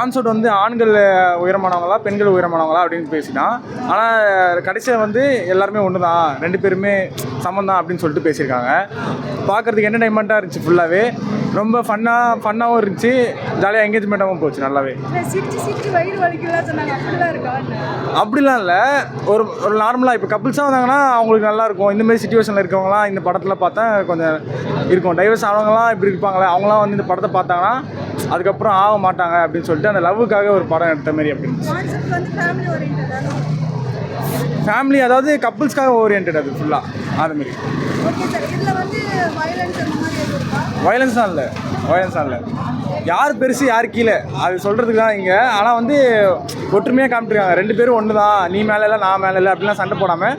Concept வந்து ஆண்கள் உயரமானவங்களா பெண்கள் உயரமானவங்களா அப்படின்னு பேசினான் ஆனால் கடைசியில் வந்து எல்லாருமே ஒன்று தான் ரெண்டு பேருமே சமம் தான் அப்படின்னு சொல்லிட்டு பேசியிருக்காங்க. பார்க்குறதுக்கு என்டர்டைன்மெண்ட்டாக இருந்துச்சு ஃபுல்லாகவே ரொம்ப ஃபன்னாக ஃபன்னாகவும் இருந்துச்சு. ஜாலியாக என்கேஜ்மெண்ட்டாகவும் போச்சு நல்லாவே. அப்படிலாம் இல்லை. ஒரு ஒரு நார்மலாக இப்போ கப்புள்ஸாக வந்தாங்கன்னா அவங்களுக்கு நல்லா இருக்கும். இந்த மாதிரி சுச்சுவேஷனில் இருக்கவங்களாம் இந்த படத்தில் பார்த்தா கொஞ்சம் இருக்கும். டைவர்ஸ் ஆனவங்களாம் இப்படி இருப்பாங்களே அவங்களாம் வந்து இந்த படத்தை பார்த்தாங்கன்னா அதுக்கப்புறம் ஆக மாட்டாங்க அப்படின்னு சொல்லிட்டு அந்த லவ்வுக்காக ஒரு படம் எடுத்த மாதிரி அப்படின்னு ஃபேமிலி அதாவது கப்புள்ஸ்க்காக ஓரியன்ட் அது ஃபுல்லாக அது மாதிரி. ஓகே சார் இதில் வந்து வயலன்ஸ் அந்த மாதிரி எதுவும் இருக்கா? வயலன்ஸ் தான் இல்லை வயலன்ஸ் தான் இல்லை. யார் பெருசு யார் கீழே அது சொல்கிறதுக்கு தான் இங்கே. ஆனால் வந்து ஒற்றுமையாக காமிட்டுருக்காங்க ரெண்டு பேரும் ஒன்று தான் நீ மேலே இல்லை நான் மேலே இல்லை அப்படிலாம் சண்டை போடாமல்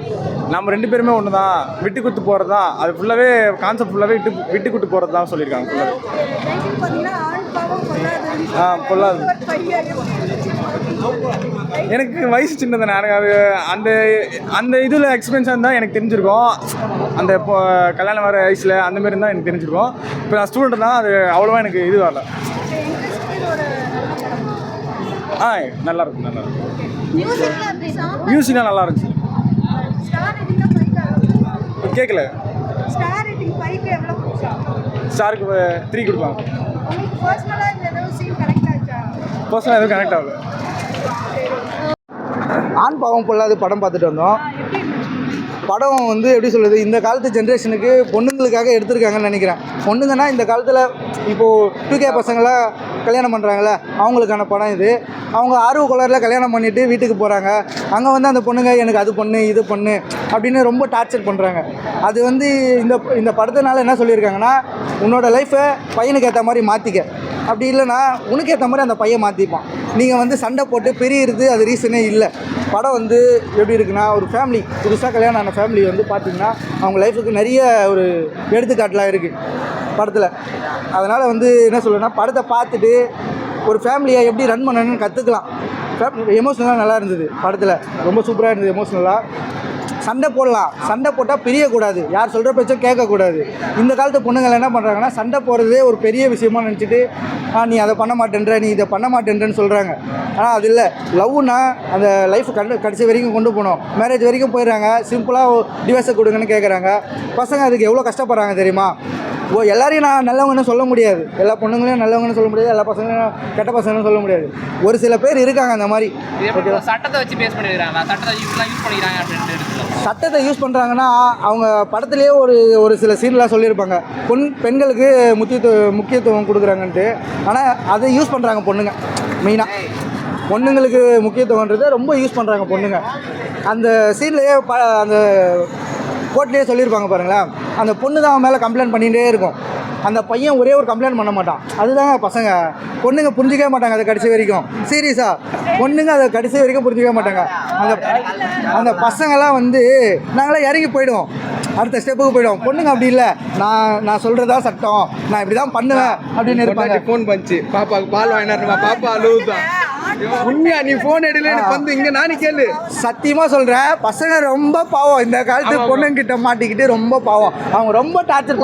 நம்ம ரெண்டு பேருமே ஒன்று தான் விட்டு கொடுத்து போகிறது தான் அது ஃபுல்லாகவே கான்செப்ட் ஃபுல்லாகவே விட்டு விட்டு கொடுத்து போகிறது தான் சொல்லியிருக்காங்க ஃபுல்லாகவே ரைட்டிங் பார்த்தீங்கன்னா ஆண் பாவம் கொள்ளாது ஆ பொல்லாது எனக்கு வயசு சின்னது எனக்கு அது அந்த அந்த இதில் எக்ஸ்பீரியன்ஸாக இருந்தால் எனக்கு தெரிஞ்சிருக்கும். அந்த இப்போ கல்யாணம் வர வயசில் அந்த மாதிரி இருந்தால் எனக்கு தெரிஞ்சிருக்கும். இப்போ நான் ஸ்டூடெண்ட் தான் அது அவ்வளோவா எனக்கு இது வரல. ஆ நல்லா இருக்கும் நல்லா இருக்கும் மியூசிக்லாம் நல்லா இருந்துச்சு. கேட்கல ஸ்டாருக்கு த்ரீ கொடுப்பாங்க. பர்சனலாக எதுவும் கனெக்ட் ஆகல ஆண் பாவம் பொல்லாது படம் பார்த்துட்டு வந்தோம். படம் வந்து எப்படி சொல்கிறது இந்த காலத்து ஜென்ரேஷனுக்கு பொண்ணுங்களுக்காக எடுத்திருக்காங்கன்னு நினைக்கிறேன். பொண்ணுங்கன்னா இந்த காலத்தில் இப்போது டூ கே பசங்களாம் கல்யாணம் பண்ணுறாங்களே அவங்களுக்கான படம் இது. அவங்க ஆர்வ குளரில் கல்யாணம் பண்ணிவிட்டு வீட்டுக்கு போகிறாங்க அங்கே வந்து அந்த பொண்ணுங்க எனக்கு அது பொண்ணு இது பொண்ணு அப்படின்னு ரொம்ப டார்ச்சர் பண்ணுறாங்க அது வந்து இந்த இந்த படத்தினால என்ன சொல்லியிருக்காங்கன்னா உன்னோட லைஃப்பை பையனுக்கு ஏற்ற மாதிரி மாற்றிக்க அப்படி இல்லைன்னா உனக்கு ஏற்ற மாதிரி அந்த பையன் மாற்றிப்பான் நீங்கள் வந்து சண்டை போட்டு பிரியிறது அது ரீசனே இல்லை. படம் வந்து எப்படி இருக்குன்னா ஒரு ஃபேமிலி புதுசாக கல்யாணம் ஆன ஃபேமிலி வந்து பார்த்தீங்கன்னா அவங்க லைஃபுக்கு நிறைய ஒரு எடுத்துக்காட்டெலாம் இருக்குது படத்தில். அதனால் வந்து என்ன சொல்லுன்னா படத்தை பார்த்துட்டு ஒரு ஃபேமிலியை எப்படி ரன் பண்ணணும்னு கற்றுக்கலாம் எமோஷனலாக நல்லா இருந்தது படத்தில். ரொம்ப சூப்பராக இருந்தது எமோஷ்னலாக சண்டை போடலாம். சண்டை போட்டால் பிரியக்கூடாது. யார் சொல்கிற பேச்சும் கேட்கக்கூடாது. இந்த காலத்து பொண்ணுங்களை என்ன பண்ணுறாங்கன்னா சண்டை போடுறதே ஒரு பெரிய விஷயமா நினச்சிட்டு நீ அதை பண்ண மாட்டேன்ற நீ இதை பண்ண மாட்டேன்றன்னு சொல்கிறாங்க ஆனால் அது இல்லை. லவ்னா அந்த லைஃப் கண்டு கடைசி வரைக்கும் கொண்டு போகணும். மேரேஜ் வரைக்கும் போயிடுறாங்க. சிம்பிளாக டிவைஸை கொடுங்கன்னு கேட்குறாங்க பசங்க அதுக்கு எவ்வளோ கஷ்டப்படுறாங்க தெரியுமா? ஓ எல்லாரையும் நான் நல்லவங்கன்னு சொல்ல முடியாது. எல்லா பொண்ணுங்களையும் நல்லவங்கன்னு சொல்ல முடியாது. எல்லா பசங்களையும் கெட்ட பசங்கன்னு சொல்ல முடியாது. ஒரு சில பேர் இருக்காங்க அந்த மாதிரி? சட்டத்தை வச்சு பேஸ் பண்ணிருக்காங்களா சட்டத்தை யூஸ் பண்ணிக்கிறாங்க அப்படின்ட்டு இருக்குல்ல சட்டத்தை யூஸ் பண்ணுறாங்கன்னா அவங்க படத்துலேயே ஒரு ஒரு சில சீன்லாம் சொல்லியிருப்பாங்க. பொன் பெண்களுக்கு முக்கியத்துவம் முக்கியத்துவம் கொடுக்குறாங்கன்ட்டு. ஆனால் அதை யூஸ் பண்ணுறாங்க பொண்ணுங்க. மெயினாக பொண்ணுங்களுக்கு முக்கியத்துவன்றதை ரொம்ப யூஸ் பண்ணுறாங்க பொண்ணுங்க. அந்த சீன்லேயே ப அந்த கோர்ட்லேயே சொல்லியிருப்பாங்க பாருங்களேன். அந்த பொண்ணு தான் அவன் மேலே கம்ப்ளைண்ட் பண்ணிகிட்டே இருக்கும். அந்த பையன் ஒரே ஒரு கம்ப்ளைண்ட் பண்ண மாட்டான். அதுதாங்க பசங்க. பொண்ணுங்க புரிஞ்சிக்கவே மாட்டாங்க அதை கடைசி வரைக்கும். சீரியஸாக பொண்ணுங்க அதை கடைசி வரைக்கும் புரிஞ்சிக்கவே மாட்டாங்க. அந்த அந்த பசங்கள்லாம் வந்து நாங்களாம் இறங்கி போயிடுவோம். அடுத்த ஸ்டெப்புக்கு போயிடுவோம். பொண்ணுங்க அப்படி இல்லை. நான் நான் சொல்கிறதா சட்டம். நான் இப்படி தான் பண்ணுவேன் அப்படின்னு இருப்பாங்க. ஃபோன் பண்ணிச்சு பாப்பாவுக்கு பால் வாங்கினாருமா பாப்பா அழுவுதான் உண்மையா நீ ஃபோன் எடுக்கல எனக்கு வந்து இங்க நானே கேளு. சத்தியமாக சொல்கிறேன் பசங்க ரொம்ப பாவம். இந்த காலத்து பொண்ணுங்கிட்ட மாட்டிக்கிட்டு ரொம்ப பாவம். அவங்க ரொம்ப டார்ச்சர்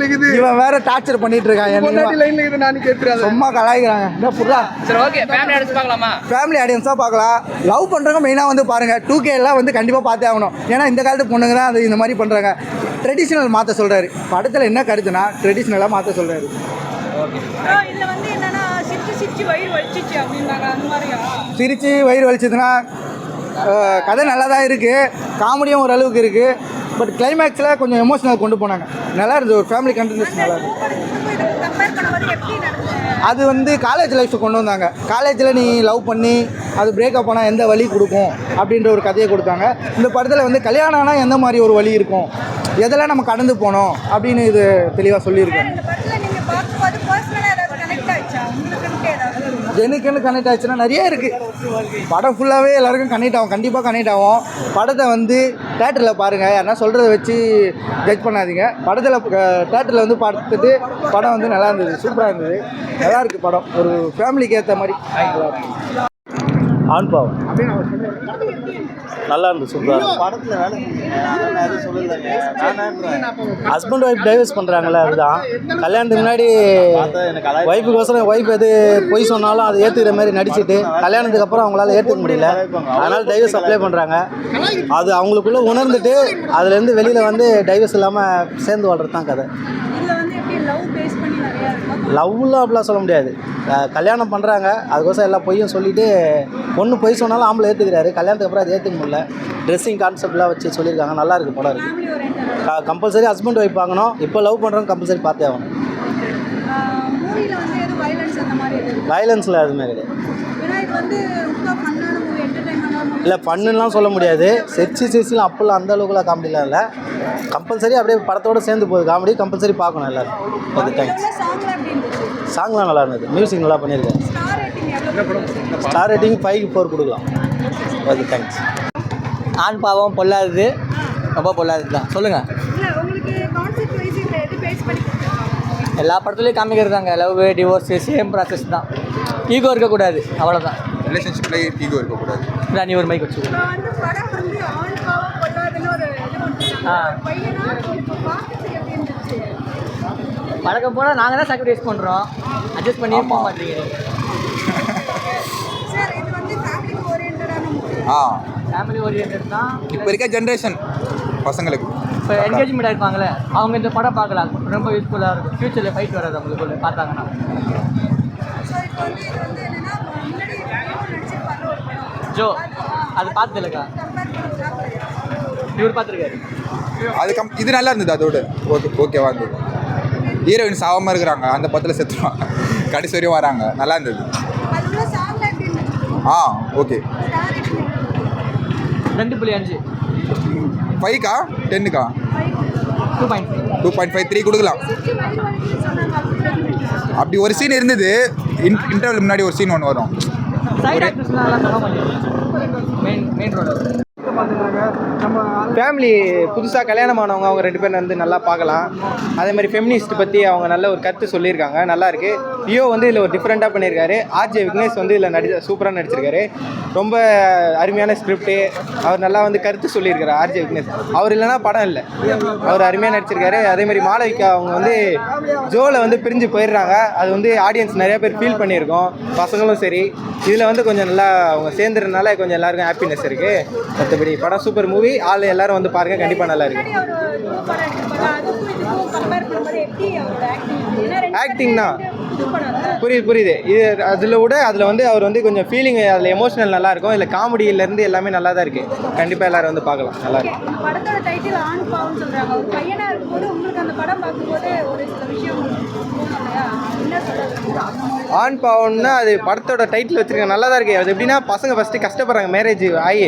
இருக்குது. இவன் வேற டார்ச்சர் பண்ணிட்டு இருக்கான் பொண்டாட்டி என்ன லைன்ல இருக்குது நானே கேட்டுறாத. சும்மா கலாய்க்கிறாங்க. என்ன புறா சரி ஓகே ஃபேமிலி அடிச்சு பார்க்கலாமா? ஃபேமிலி ஆடியன்ஸாக பார்க்கலாம். லவ் பண்ணுறவங்க மெயினாக வந்து பாருங்கள் டூ எல்லாம் வந்து கண்டிப்பாக பார்த்தே ஆகணும். ஏன்னா இந்த காலத்து பொண்ணுங்க தான் அது இந்த மாதிரி பண்ணுறாங்க ட்ரெடிஷ்னல் மாற்ற சொல்கிறாரு படத்தில் என்ன கருத்துனா ட்ரெடிஷ்னலாக மாற்ற சொல்கிறாரு சிரித்து வயிறு வலிச்சதுன்னா கதை நல்லா தான் இருக்குது காமெடியும் ஓரளவுக்கு இருக்குது பட் கிளைமேக்ஸில் கொஞ்சம் எமோஷனல் கொண்டு போனாங்க. நல்லா இருந்தது ஒரு ஃபேமிலி கண்டினியூஸ் நல்லா இருந்தது. அது வந்து காலேஜ் லைஃப்பை கொண்டு வந்தாங்க. காலேஜில் நீ லவ் பண்ணி அது பிரேக்கப் ஆனால் எந்த வழி கொடுக்கும் அப்படின்ற ஒரு கதையை கொடுத்தாங்க. இந்த படத்தில் வந்து கல்யாணம் ஆனால் எந்த மாதிரி ஒரு வழி இருக்கும்? எதெல்லாம் நம்ம கடந்து போனோம் அப்படின்னு இது தெளிவாக சொல்லியிருக்காங்க இந்த படத்தில் நீங்கள் பார்க்கும்போது பர்சனலாக ஏதாவது கனெக்ட் ஆயிடுச்சா உங்களுக்கு ஏதாவது எனக்குன்னு கனெக்ட் ஆச்சுன்னா நிறைய இருக்குது படம் ஃபுல்லாகவே எல்லாருக்கும் கனெக்ட் ஆகும். கண்டிப்பாக கனெக்ட் ஆகும். படத்தை வந்து தேட்டரில் பாருங்கள் யாருன்னா சொல்கிறத வச்சு ஜட்ஜ் பண்ணாதீங்க. படத்தில் தேட்டரில் வந்து பார்த்துட்டு படம் வந்து நல்லா இருந்தது. சூப்பராக இருந்தது. நல்லா இருக்குது படம். ஒரு ஃபேமிலிக்கு ஏற்ற மாதிரி. ஆண் பாவம். நல்லா இருந்துச்சு சூப்பராக ஹஸ்பண்ட் ஒய்ஃப் டைவர்ஸ் பண்ணுறாங்கல்ல அதுதான். கல்யாணத்துக்கு முன்னாடி ஒய்ஃபுக்கோசரம் ஒய்ஃப் எது பொய் சொன்னாலும் அதை ஏற்றுக்கிற மாதிரி நடிச்சிட்டு கல்யாணத்துக்கு அப்புறம் அவங்களால ஏற்றுக்க முடியல. அதனால் டைவர்ஸ் அப்ளை பண்ணுறாங்க அது அவங்களுக்குள்ளே உணர்ந்துட்டு அதுலேருந்து வெளியில் வந்து டைவர்ஸ் இல்லாமல் சேர்ந்து வாழ்றது தான் கதை. லவ்லாம் அப்படிலாம் சொல்ல முடியாது. கல்யாணம் பண்ணுறாங்க அதுக்கோசரம் எல்லா பொய்யும் சொல்லிட்டு பொண்ணு பொய் சொன்னாலும் ஆம்பளை ஏற்றுக்கிறாரு கல்யாணத்துக்கு அப்புறம் அது ஏற்றுக்க முடியல. ட்ரெஸ்ஸிங் கான்செப்ட்லாம் வச்சு சொல்லியிருக்காங்க. நல்லா இருக்கு படம் இருக்கு. ஃபேமிலி ஓரியன்டா கம்பல்சரி ஹஸ்பண்ட் ஒய்ஃப் பார்க்கணும் இப்போ லவ் பண்ணுறவங்க கம்பல்சரி பார்த்தே ஆகணும். வயலன்ஸில் எதுவுமே கிடையாது. இல்லை பண்ணுலாம் சொல்ல முடியாது. செர்ச்சி சிர்ச்சிலாம் அப்போல்லாம் அந்த அளவுக்குலாம் காமெடிலாம் இல்லை. கம்பல்சரி அப்படியே படத்தோட சேர்ந்து போகுது. காமெடி கம்பல்சரி பார்க்கணும் எல்லாரும். அது தேங்க்ஸ் சாங்லாம் எப்படி இருந்துச்சு? சாங்லாம் நல்லா இருந்தது. மியூசிக் நல்லா பண்ணியிருக்காரு. ஸ்டார் ரேட்டிங் எவ்வளோ ஸ்டார் ரேட்டிங் ஃபைவ் ஃபோர் கொடுக்கலாம். அது தேங்க்ஸ் ஆண் பாவம் பொல்லாதது. ரொம்ப பொல்லாதது தான். சொல்லுங்கள் இல்லை உங்களுக்கு கான்செப்ட் வைஸ் இதில் எது பேஸ் பண்ணி கொடுத்துருக்காங்க? எல்லா படத்துலையும் காமிக்கிறது தாங்க லவ் டிவோர்ஸ் சேம் ப்ராசஸ் தான். ஈகோ இருக்கக்கூடாது. அவ்வளோதான் ரிலேஷன்ஷிப்ல ஈகோ இருக்கக்கூடாது. நீ ஒரு மைக் வச்சு பழக்கம் போனால் நாங்கள் தான் சாக்ரிஃபைஸ் பண்ணுறோம் அட்ஜஸ்ட் பண்ணி போக மாட்டீங்க சார் இது வந்து ஃபேமிலி ஓரியன்டான மூவி ஆ. ஃபேமிலி ஓரியன்ட் தான். இப்போ இருக்க ஜென்ரேஷன் பசங்களுக்கு. இப்போ என்கேஜ்மெண்ட் இருப்பாங்களே அவங்க இந்த படம் பார்க்கலாம் ரொம்ப யூஸ்ஃபுல்லாக இருக்கும். ஃப்யூச்சரில் ஃபைட் வராது அவங்களுக்குள்ள பார்த்தாங்கன்னா ஸோ இப்போ வந்து இது வந்து என்னன்னா முன்னாடி ஹீரோ நடிச்சிருப்பாங்க ஒரு படம் ஜோ அது பார்த்ததில்லக்கா இவர் பார்த்துருக்காரு. அது கம் இது நல்லா இருந்தது அதோட. ஓகே ஓகேவா இருந்தது ஹீரோயின் சாவாமல் இருக்கிறாங்க. அந்த படத்தில் செத்துருவாங்க கடைசி வரையும் வராங்க. நல்லா இருந்தது. ஆ ஓகே. ரெண்டு புள்ளி அஞ்சு. ஃபைவ்க்கா டென்னுக்கா two point two point five three கொடுக்கலாம். அப்படி ஒரு சீன் இருந்தது. இன் இன்டர்வல் முன்னாடி ஒரு சீன் ஒன்று வரும். ஃபேமிலி புதுசாக கல்யாணம் ஆனவங்க அவங்க ரெண்டு பேரும் வந்து நல்லா பார்க்கலாம். அதே மாதிரி ஃபெமினிஸ்ட் பற்றி அவங்க நல்ல ஒரு கருத்து சொல்லியிருக்காங்க. நல்லா இருக்கு. லியோ வந்து இதில் ஒரு டிஃப்ரெண்ட்டாக பண்ணியிருக்காரு. ஆர்ஜே விக்னேஷ் வந்து இதில் நடி சூப்பராக நடிச்சிருக்காரு. ரொம்ப அருமையான ஸ்கிரிப்டு அவர் நல்லா வந்து கருத்து சொல்லியிருக்காரு ஆர்ஜே விக்னேஷ். அவர் இல்லைன்னா படம் இல்லை. அவர் அருமையாக நடிச்சிருக்காரு. அதே மாதிரி மாளவிகா அவங்க வந்து ஜோவில் வந்து பிரிஞ்சு போயிடுறாங்க. அது வந்து ஆடியன்ஸ் நிறைய பேர் ஃபீல் பண்ணியிருக்கோம். பசங்களும் சரி. இதில் வந்து கொஞ்சம் நல்லா அவங்க சேர்ந்துறதுனால கொஞ்சம் எல்லாருக்கும் ஹாப்பினஸ் இருக்குது மற்றபடி படம் சூப்பர் மூவி ஆள் எல்லாரும் வந்து பாருங்கள் கண்டிப்பாக நல்லா இருக்கு. ஆக்டிங் தான். புரியுது புரியுது. இது அதில் விட அதில் வந்து அவர் வந்து கொஞ்சம் ஃபீலிங் அதில் எமோஷனல் நல்லா இருக்கும். இல்லை காமெடியிலேருந்து எல்லாமே நல்லா தான் இருக்குது கண்டிப்பாக எல்லாரும் வந்து பார்க்கலாம். நல்லா இருக்கு. இந்த படத்தோட டைட்டில் ஆண் பாவம்னா அது படத்தோட டைட்டில் வச்சுருக்காங்க. நல்லா தான் இருக்குது அது எப்படின்னா பசங்க ஃபஸ்ட்டு கஷ்டப்படுறாங்க. மேரேஜ் ஆகி.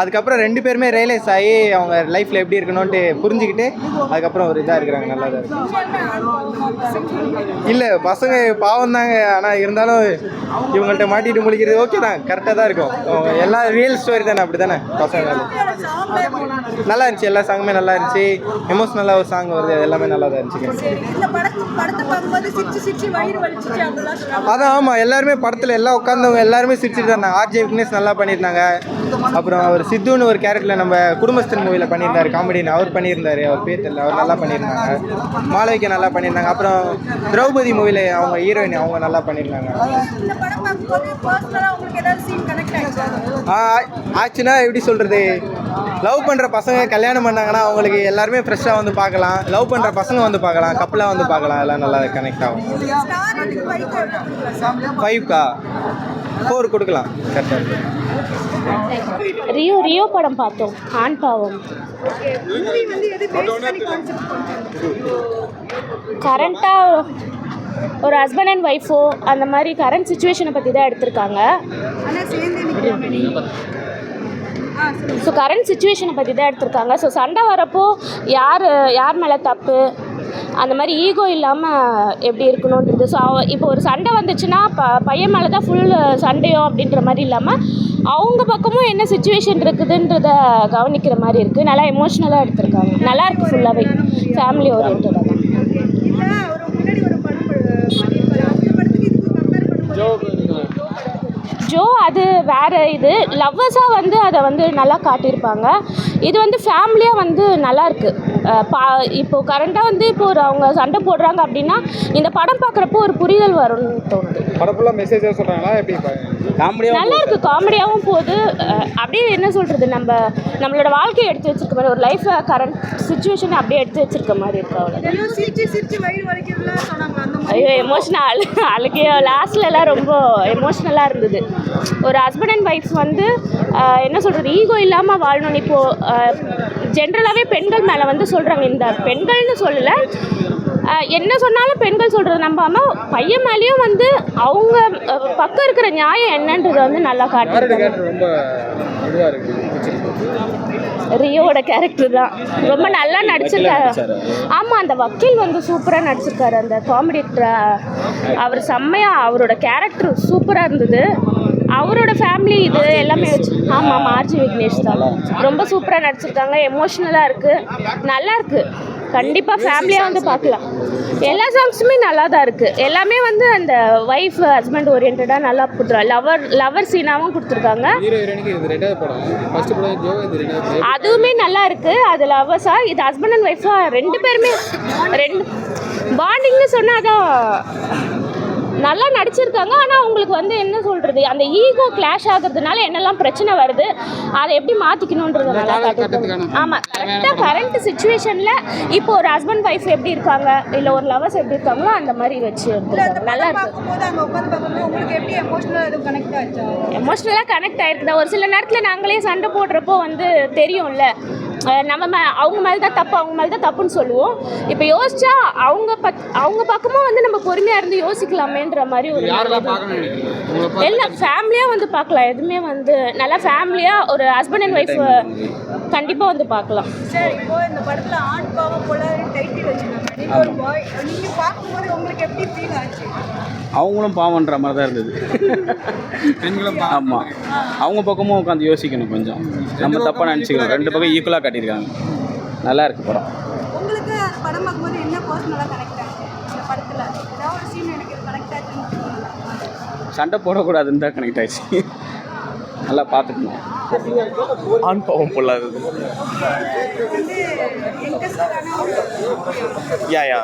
அதுக்கப்புறம் ரெண்டு பேருமே ரியலைஸ் ஆகி அவங்க லைஃப்பில் எப்படி இருக்கணும்ன்ட்டு புரிஞ்சுக்கிட்டு அதுக்கப்புறம் ஒரு இதாக இருக்கிறாங்க. நல்லா தான் இருக்கு. இல்லை பசங்க பாவம் தாங்க ஆனால் இருந்தாலும் இவங்கள்ட்ட மாட்டிட்டு முழிக்கிறது ஓகே தான். கரெக்டாக தான் இருக்கும். அவங்க எல்லா ரியல் ஸ்டோரி தானே? அப்படி தானே பசங்க நல்லா இருந்துச்சு. எல்லா சாங்குமே நல்லா இருந்துச்சு. எமோஷ்னலாக ஒரு சாங் வருது. அது எல்லாமே நல்லா தான் இருந்துச்சு அதான் ஆமாம் எல்லாருமே படத்தில் எல்லாம் உட்காந்தவங்க எல்லாருமே சிரிச்சிட்டு இருந்தாங்க. ஆர்ஜே விக்னேஷ் நல்லா பண்ணியிருந்தாங்க. அப்புறம் அவர் சித்துன்னு ஒரு கேரக்டரில் நம்ம குடும்பஸ்தன் மூவியில் பண்ணியிருந்தாரு காமெடின்னு அவர் பண்ணியிருந்தாரு அவர் பேர் தெரியல. அவர் நல்லா பண்ணியிருந்தாங்க. மாளவிகா நல்லா பண்ணியிருந்தாங்க. அப்புறம் திரௌபதி மூவியில் அவங்க ஹீரோயின் அவங்க நல்லா பண்ணியிருந்தாங்க. ஆச்சுன்னா எப்படி சொல்கிறது லவ் பண்ணுற பசங்க கல்யாணம் பண்ணாங்கன்னா அவங்களுக்கு எல்லாருமே ஃப்ரெஷ்ஷாக வந்து பார்க்கலாம். லவ் பண்ணுற பசங்க வந்து பார்க்கலாம். கப்பலாக வந்து பார்க்கலாம். எல்லாம் நல்லா கனெக்ட் ஆகும். ஃபைவ்க்கா ஃபோர் கொடுக்கலாம். கரெக்டாக ரியோ ரியோ படம் பார்த்தோம். ஆண் பாவம். கரண்ட்டாக ஒரு ஹஸ்பண்ட் அண்ட் ஒய்ஃபோ அந்த மாதிரி கரண்ட் சுச்சுவேஷனை பற்றி தான் எடுத்திருக்காங்க. ஸோ கரண்ட் சுச்சுவேஷனை பற்றி தான் எடுத்திருக்காங்க. ஸோ சண்டை வரப்போ யார் யார் மேலே தப்பு? அந்த மாதிரி ஈகோ இல்லாமல் எப்படி இருக்கணுன்றது ஸோ இப்போ ஒரு சண்டை வந்துச்சுன்னா ப பையன் மேலே தான் ஃபுல் சண்டையோ அப்படின்ற மாதிரி இல்லாமல் அவங்க பக்கமும் என்ன சுச்சுவேஷன் இருக்குதுன்றத கவனிக்கிற மாதிரி இருக்குது நல்லா எமோஷ்னலாக எடுத்திருக்காங்க. நல்லா இருக்குது ஃபுல்லாகவே ஃபேமிலி ஓரியன்டாக ஜோ அது வேறு இது. லவ்வர்ஸாக வந்து அதை வந்து நல்லா காட்டியிருப்பாங்க. இது வந்து ஃபேமிலியாக வந்து நல்லாயிருக்கு பா இப்போது கரண்ட்டாக வந்து இப்போ ஒரு அவங்க சண்டை போடுறாங்க அப்படின்னா இந்த படம் பார்க்குறப்போ ஒரு புரிதல் வரும்னு தோணுது. படம் மெசேஜாக சொல்கிறாங்களா எப்படி நல்லா இருக்கு காமெடியாகவும் போகுது. அப்படியே என்ன சொல்கிறது நம்ம நம்மளோட வாழ்க்கையை எடுத்து வச்சிருக்க மாதிரி ஒரு லைஃப்பை கரண்ட் சுச்சுவேஷனை அப்படியே எடுத்து வச்சிருக்க மாதிரி இருக்கு அவ்வளோ ஏதோ சிரிச்சு சிரிச்சு வயிறு வலிக்கிறதுலாம் சொன்னாங்க அந்த மாதிரி ஐயோ எமோஷனல் அழுகே லாஸ்ட்லலாம் ரொம்ப எமோஷ்னலாக இருந்தது. ஒரு ஹஸ்பண்ட் அண்ட் ஒய்ஃப் வந்து என்ன சொல்கிறது ஈகோ இல்லாமல் வாழணும்னு இப்போது ஜென்ரலாகவே பெண்கள் மேலே வந்து சொல்கிறாங்க இந்த பெண்கள்னு சொல்லலை. என்ன சொன்னாலும் பெண்கள் சொல்கிறத நம்பாமல் பையன் மேலேயும் வந்து அவங்க பக்கம் இருக்கிற நியாயம் என்னன்றது வந்து நல்லா இருக்குது ரியோட கேரக்டர் தான். ரொம்ப நல்லா நடிச்சிருக்காரு ஆமாம் அந்த வக்கீல் வந்து சூப்பராக நடிச்சிருக்காரு. அந்த காமெடி அவர் செம்மையாக அவரோட கேரக்டர் சூப்பராக இருந்தது. அவரோட ஃபேமிலி இது எல்லாமே வச்சு ஆமாம் ஆர்ஜி விக்னேஷ் தான். ரொம்ப சூப்பராக நடிச்சிருக்காங்க. எமோஷ்னலாக இருக்குது நல்லா இருக்கு. கண்டிப்பாக ஃபேமிலியாக வந்து பார்க்கலாம். எல்லா சாங்ஸுமே நல்லா தான் இருக்குது எல்லாமே வந்து அந்த ஒய்ஃப் ஹஸ்பண்ட் ஓரியன்டாக நல்லா கொடுத்துருவாங்க லவர் லவர் சீனாகவும் கொடுத்துருக்காங்க. அதுவுமே நல்லா இருக்கு. அது லவ்வர்ஸா இது ஹஸ்பண்ட் அண்ட் ஒய்ஃபா ரெண்டு பேருமே ரெண்டு பாண்டிங்னு சொன்னால் அதான் நல்லா நடிச்சிருக்காங்க. ஆனால் உங்களுக்கு வந்து என்ன சொல்கிறது அந்த ஈகோ கிளாஷ் ஆகுறதுனால என்னெல்லாம் பிரச்சனை வருது? அதை எப்படி மாற்றிக்கணுன்றது நல்லா ஆமாம் கரெக்டாக கரண்ட் சுச்சுவேஷனில் இப்போ ஒரு ஹஸ்பண்ட் ஒய்ஃப் எப்படி இருக்காங்க? இல்லை ஒரு லவர்ஸ் எப்படி இருக்காங்களோ அந்த மாதிரி வச்சு நல்லா இருக்கு. எமோஷனலாக கனெக்ட் ஆச்சா? எமோஷ்னலாக கனெக்ட் ஆயிருக்குதா ஒரு சில நேரத்தில் நாங்களே சண்டை போடுறப்போ வந்து தெரியும்ல. நம்ம மே அவங்க மேலே தான் தப்பு அவங்க மேலே தான் தப்புன்னு சொல்லுவோம். இப்போ யோசிச்சா அவங்க பத் அவங்க பக்கமும் வந்து நம்ம பொறுமையாக இருந்து யோசிக்கலாமேன்ற மாதிரி ஒரு எல்லாம் ஃபேமிலியாக வந்து பார்க்கலாம். எதுவுமே வந்து நல்லா ஃபேமிலியாக ஒரு ஹஸ்பண்ட் அண்ட் ஒய்ஃப் கண்டிப்பாக வந்து பார்க்கலாம். சரி இப்போ இந்த படத்தில் ஆண் பாவம் போல டைட்டில் வச்சுருக்காங்க. உங்களுக்கு எப்படி ஃபீல் ஆச்சு? அவங்களும் பாவன்ற மாதிரி தான் இருந்தது. பெண்களும் ஆமாம் அவங்க பக்கமும் உட்காந்து யோசிக்கணும் கொஞ்சம். நம்ம தப்பாக நினச்சிக்கணும் ரெண்டு பக்கம் ஈக்குவலாக காட்டியிருக்காங்க. நல்லா இருக்கு படம். உங்களுக்கு படம் பார்க்கும்போது என்ன பர்சனலாக கனெக்ட் ஆச்சு இந்த படத்தில்? ஏதாவது ஒரு சீன் எனக்கு கனெக்ட் ஆச்சுன்னு சண்டை போடக்கூடாதுன்னு தான் கனெக்ட் ஆயிடுச்சு நல்லா பார்த்துக்கணும் ஆண் பாவம் பொல்லாதது. யா யா.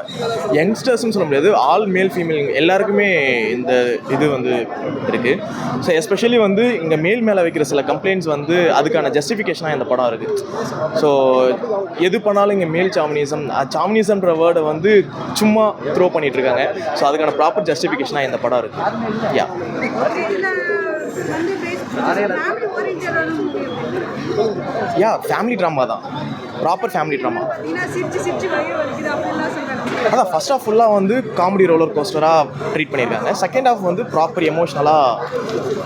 யங்ஸ்டர்ஸ்னு சொல்ல முடியாது. ஆல் மேல் ஃபீமேல் எல்லாருக்குமே இந்த இது வந்து இருக்குது ஸோ எஸ்பெஷலி வந்து இங்கே மேல் மேலே வைக்கிற சில கம்ப்ளைண்ட்ஸ் வந்து அதுக்கான ஜஸ்டிஃபிகேஷனாக இந்த படம் இருக்குது ஸோ எது பண்ணாலும் இங்கே மேல் சாமினிசம் சாமினிசம்ன்ற வேர்டை வந்து சும்மா த்ரோ பண்ணிட்டு இருக்காங்க. ஸோ அதுக்கான ப்ராப்பர் ஜஸ்டிஃபிகேஷனாக இந்த படம் இருக்குது யா. யா ஃபேமிலி ட்ராமா தான். ப்ராப்பர் ஃபேமிலி ட்ராமா அதான் ஃபர்ஸ்ட் ஆஃப் ஃபுல்லாக வந்து காமெடி ரோலர் கோஸ்டராக ட்ரீட் பண்ணியிருக்காங்க. செகண்ட் ஆஃப் வந்து ப்ராப்பர் எமோஷ்னலாக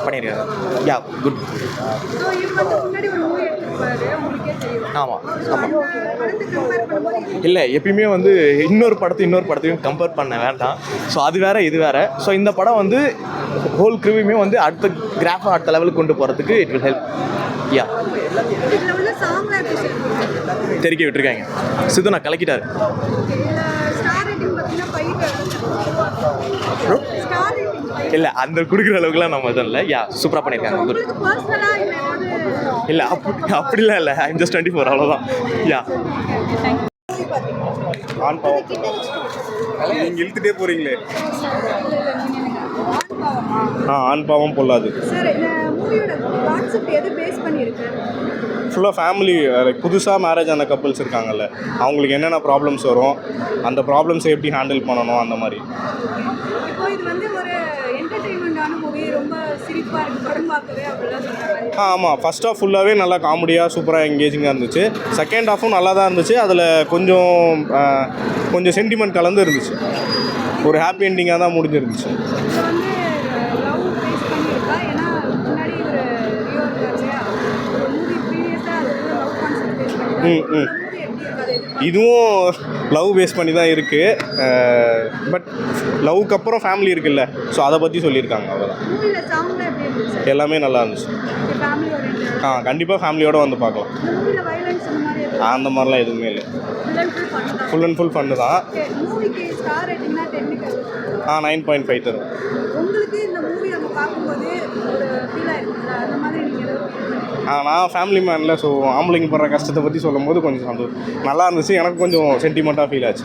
பண்ணியிருக்காங்க. யா குட் ஆமாம் பண்ணும்போது இல்லை எப்பயுமே வந்து இன்னொரு படத்தை இன்னொரு படத்தையும் கம்பேர் பண்ண வேண்டாம். ஸோ அது வேற இது வேற. ஸோ இந்த படம் வந்து ஹோல் க்ரூவையுமே வந்து அடுத்த கிராஃபை அடுத்த லெவலுக்கு கொண்டு போகிறதுக்கு இட் வில் ஹெல்ப் யா இதில் தெரிக்க விட்டுருக்காங்க. சிது நான் கலக்கிட்டாரு. இதில் இல்லை அந்த கொடுக்குற அளவுக்குலாம் நம்ம இது இல்லை. யா சூப்பராக பண்ணியிருக்காங்க இல்லை அப்படி அப்படிலாம் இல்லை. ஐம் ஜஸ்ட் டுவெண்ட்டி ஃபோர் அவ்வளோதான் யா ஆன் பாவம் நீங்கள் இழுத்துட்டே போகிறீங்களே ஆ ஆண் பாவம் பொல்லாது. சார் இந்த மூவியோட கான்செப்ட் எது பேஸ் பண்ணியிருக்கு? ஃபுல்லாக ஃபேமிலி லைக் புதுசாக மேரேஜ் ஆன கப்புள்ஸ் இருக்காங்கல்ல. அவங்களுக்கு என்னென்ன ப்ராப்ளம்ஸ் வரும் அந்த ப்ராப்ளம்ஸை எப்படி ஹேண்டில் பண்ணணும் அந்த மாதிரி. ஆ ஆமாம் ஃபஸ்ட் ஆஃப் ஃபுல்லாகவே நல்லா காமெடியாக சூப்பராக எங்கேஜிங்காக இருந்துச்சு. செகண்ட் ஹாஃபும் நல்லா தான் இருந்துச்சு. அதில் கொஞ்சம் கொஞ்சம் சென்டிமெண்ட் கலந்து இருந்துச்சு. ஒரு ஹாப்பி எண்டிங்காக தான் முடிஞ்சிருந்துச்சு. ம், ம். இதுவும் லவ் பேஸ் பண்ணி தான் இருக்குது பட் லவ்க்கு அப்புறம் ஃபேமிலி இருக்குல்ல. ஸோ அதை பற்றி சொல்லியிருக்காங்க அவ்வளோதான் எல்லாமே நல்லா இருந்துச்சு. ஆ கண்டிப்பாக ஃபேமிலியோடு வந்து பார்க்கலாம். அந்த மாதிரிலாம் எதுவுமே இல்லை. ஃபுல் அண்ட் ஃபுல் ஃபன்னு தான். ஆ நைன் பாயிண்ட் ஃபைவ் தரும்? நான் ஃபேமிலி மேனில் ஸோ ஆம்பளைங்க படுற கஷ்டத்தை பற்றி சொல்லும்போது கொஞ்சம் சந்தோஷம். நல்லா இருந்துச்சு. எனக்கு கொஞ்சம் சென்டிமெண்ட்டாக ஃபீல் ஆச்சு.